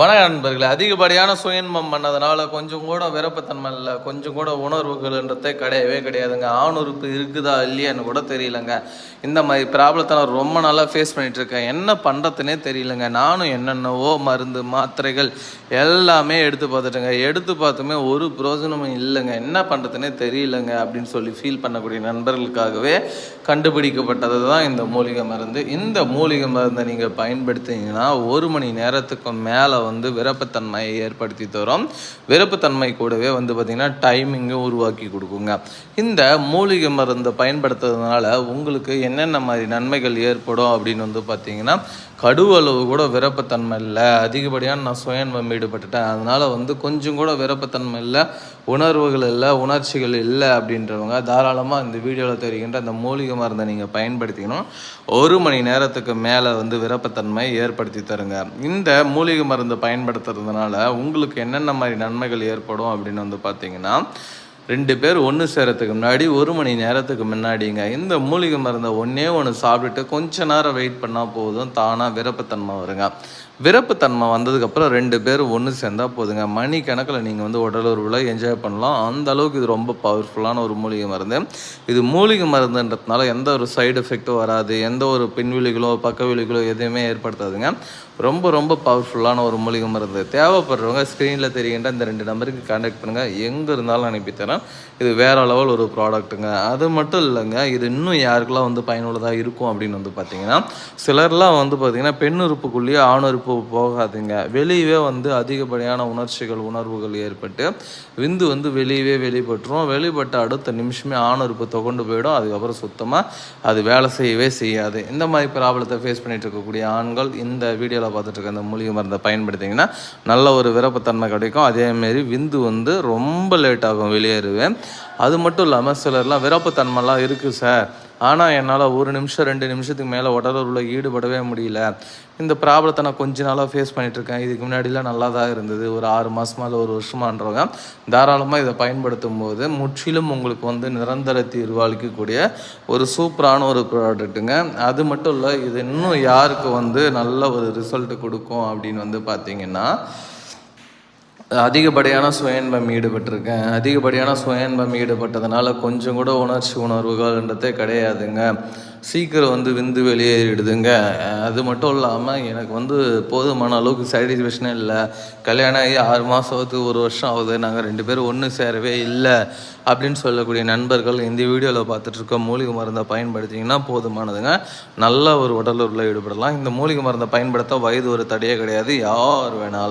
வணக்க நண்பர்களே. அதிகப்படியான சுயன்பம் பண்ணதுனால கொஞ்சம் கூட விருப்பத்தன்மை இல்லை. கொஞ்சம் கூட உணர்வுகள்ன்றதே கிடையவே கிடையாதுங்க. ஆணுறுப்பு இருக்குதா இல்லையான்னு கூட தெரியலங்க. இந்த மாதிரி ப்ராப்ளத்தை நான் ரொம்ப நாளாக ஃபேஸ் பண்ணிட்டு இருக்கேன். என்ன பண்ணுறதுனே தெரியலங்க. நானும் என்னென்னவோ மருந்து மாத்திரைகள் எல்லாமே எடுத்து பார்த்துட்டேங்க. எடுத்து பார்த்துமே ஒரு பிரயோஜனமும் இல்லைங்க. என்ன பண்ணுறதுனே தெரியலங்க அப்படின்னு சொல்லி ஃபீல் பண்ணக்கூடிய நண்பர்களுக்காகவே கண்டுபிடிக்கப்பட்டது தான் இந்த மூலிகை மருந்து. இந்த மூலிகை மருந்தை நீங்கள் பயன்படுத்திங்கன்னா ஒரு மணி நேரத்துக்கு மேலே வந்து விருப்பத்தன்மையை ஏற்படுத்தி தரும். விருப்பத்தன்மை கூடவே வந்து பார்த்திங்கன்னா டைமிங்கும் உருவாக்கி கொடுக்குங்க. இந்த மூலிகை மருந்தை பயன்படுத்துறதுனால உங்களுக்கு என்னென்ன மாதிரி நன்மைகள் ஏற்படும் அப்படின்னு வந்து பார்த்தீங்கன்னா கடுவளவு கூட விருப்பத்தன்மை இல்லை. அதிகப்படியான நான் சுயன்பம் ஈடுபட்டுட்டேன். அதனால் வந்து கொஞ்சம் கூட விருப்பத்தன்மை இல்லை உணர்வுகள் இல்லை உணர்ச்சிகள் இல்லை அப்படின்றவங்க தாராளமாக இந்த வீடியோவில் தெரிகின்ற அந்த மூலிகை மருந்தை நீங்கள் பயன்படுத்திக்கணும். ஒரு மணி நேரத்துக்கு மேலே வந்து விருப்பத்தன்மை ஏற்படுத்தி தருங்க. இந்த மூலிகை மருந்து பயன்படுத்துறதுனால உங்களுக்கு என்னென்ன மாதிரி நன்மைகள் ஏற்படும் அப்படின்னு வந்து பார்த்தீங்கன்னா ரெண்டு பேர் ஒன்று சேரத்துக்கு முன்னாடி ஒரு மணி நேரத்துக்கு முன்னாடிங்க இந்த மூலிகை மருந்தை ஒன்றே ஒன்று சாப்பிட்டுட்டு கொஞ்ச நேரம் வெயிட் பண்ணால் போதும் தானாக விருப்பத்தன்மை வருங்க. விருப்பத்தன்மை வந்ததுக்கப்புறம் ரெண்டு பேரும் ஒன்று சேர்ந்தால் போதுங்க. மணி கணக்கில் நீங்கள் வந்து உடலுறவில் என்ஜாய் பண்ணலாம். அந்த அளவுக்கு இது ரொம்ப பவர்ஃபுல்லான ஒரு மூலிகை மருந்து. இது மூலிகை மருந்துன்றதுனால எந்த ஒரு சைடு எஃபெக்ட்டும் வராது. எந்த ஒரு பின்விழிகளோ பக்கவிழிகளோ எதுவுமே ஏற்படுத்தாதுங்க. ரொம்ப ரொம்ப பவர்ஃபுல்லான ஒரு மூலிகை மருந்து. தேவைப்படுறவங்க ஸ்க்ரீனில் தெரிகின்ற இந்த ரெண்டு நம்பருக்கு கான்டாக்ட் பண்ணுங்கள் எங்கே இருந்தாலும் அனுப்பித்தரேன் இது வேற லெவல் ஒரு ப்ராடக்ட்டுங்க அது மட்டும் இல்லைங்க இது இன்னும் யாருக்கெல்லாம் வந்து பயனுள்ளதாக இருக்கும் அப்படின்னு வந்து பார்த்தீங்கன்னா சிலர்லாம் வந்து பார்த்திங்கன்னா பெண் உறுப்புக்குள்ளேயே ஆண் உறுப்பு போகாதுங்க. வெளியவே வந்து அதிகப்படியான உணர்ச்சிகள் உணர்வுகள் ஏற்பட்டு விந்து வந்து வெளியவே வெளிப்பட்டுரும். வெளிப்பட்ட அடுத்த நிமிஷமே ஆண் உறுப்பு தொகொண்டு போயிடும். அதுக்கப்புறம் சுத்தமாக அது வேலை செய்யவே செய்யாது. இந்த மாதிரி ப்ராப்ளத்தை ஃபேஸ் பண்ணிகிட்டு இருக்கக்கூடிய ஆண்கள் இந்த வீடியோவில் பார்த்துட்டு இருக்க இந்த மூலிகை மருந்தை பயன்படுத்திங்கன்னா நல்ல ஒரு விருப்பத்தன்மை கிடைக்கும். அதேமாரி விந்து வந்து ரொம்ப லேட் ஆகும் வெளியேறுவேன் அது மட்டும் இல்லாமல் சிலர்லாம் விருப்பத்தன்மைலாம் இருக்குது சார். ஆனால் என்னால் ஒரு நிமிஷம் ரெண்டு நிமிஷத்துக்கு மேலே உடலுறவில் ஈடுபடவே முடியல. இந்த ப்ராப்ளத்தை நான் கொஞ்ச நாளாக ஃபேஸ் பண்ணிகிட்ருக்கேன் இதுக்கு முன்னாடிலாம் நல்லா தான் இருந்தது. ஒரு ஆறு மாதமா இல்லை ஒரு வருஷமான்றவங்க தாராளமாக இதை பயன்படுத்தும் போது முற்றிலும் உங்களுக்கு வந்து நிரந்தர தீர்வு அளிக்கக்கூடிய ஒரு சூப்பரான ஒரு ப்ராடக்ட்டுங்க அது மட்டும் இல்லை இது இன்னும் யாருக்கு வந்து நல்ல ஒரு ரிசல்ட் கொடுக்கும் அப்படின்னு வந்து பார்த்தீங்கன்னா அதிகப்படியான சுயன்பம் ஈடுபட்டிருக்கேன். அதிகப்படியான சுயன்பம் ஈடுபட்டதுனால கொஞ்சம் கூட உணர்ச்சி உணர்வுகள்ன்றதே கிடையாதுங்க. சீக்கிரம் வந்து விந்து வெளியேறிடுதுங்க. அது மட்டும் இல்லாமல் எனக்கு வந்து போதுமான அளவுக்கு சாட்டிஸ்ஃபேக்ஷனே இல்லை. கல்யாணம் ஆகி ஆறு மாதத்துக்கு ஒரு வருஷம் ஆகுது. நாங்கள் ரெண்டு பேரும் ஒன்று சேரவே இல்லை அப்படின்னு சொல்லக்கூடிய நண்பர்கள் இந்த வீடியோவில் பார்த்துட்ருக்க மூலிகை மருந்தை பயன்படுத்திங்கன்னா போதுமானதுங்க. நல்ல ஒரு உடலுறவில் ஈடுபடலாம். இந்த மூலிகை மருந்தை பயன்படுத்த வயது ஒரு தடையே கிடையாது. யார் வேணாலும்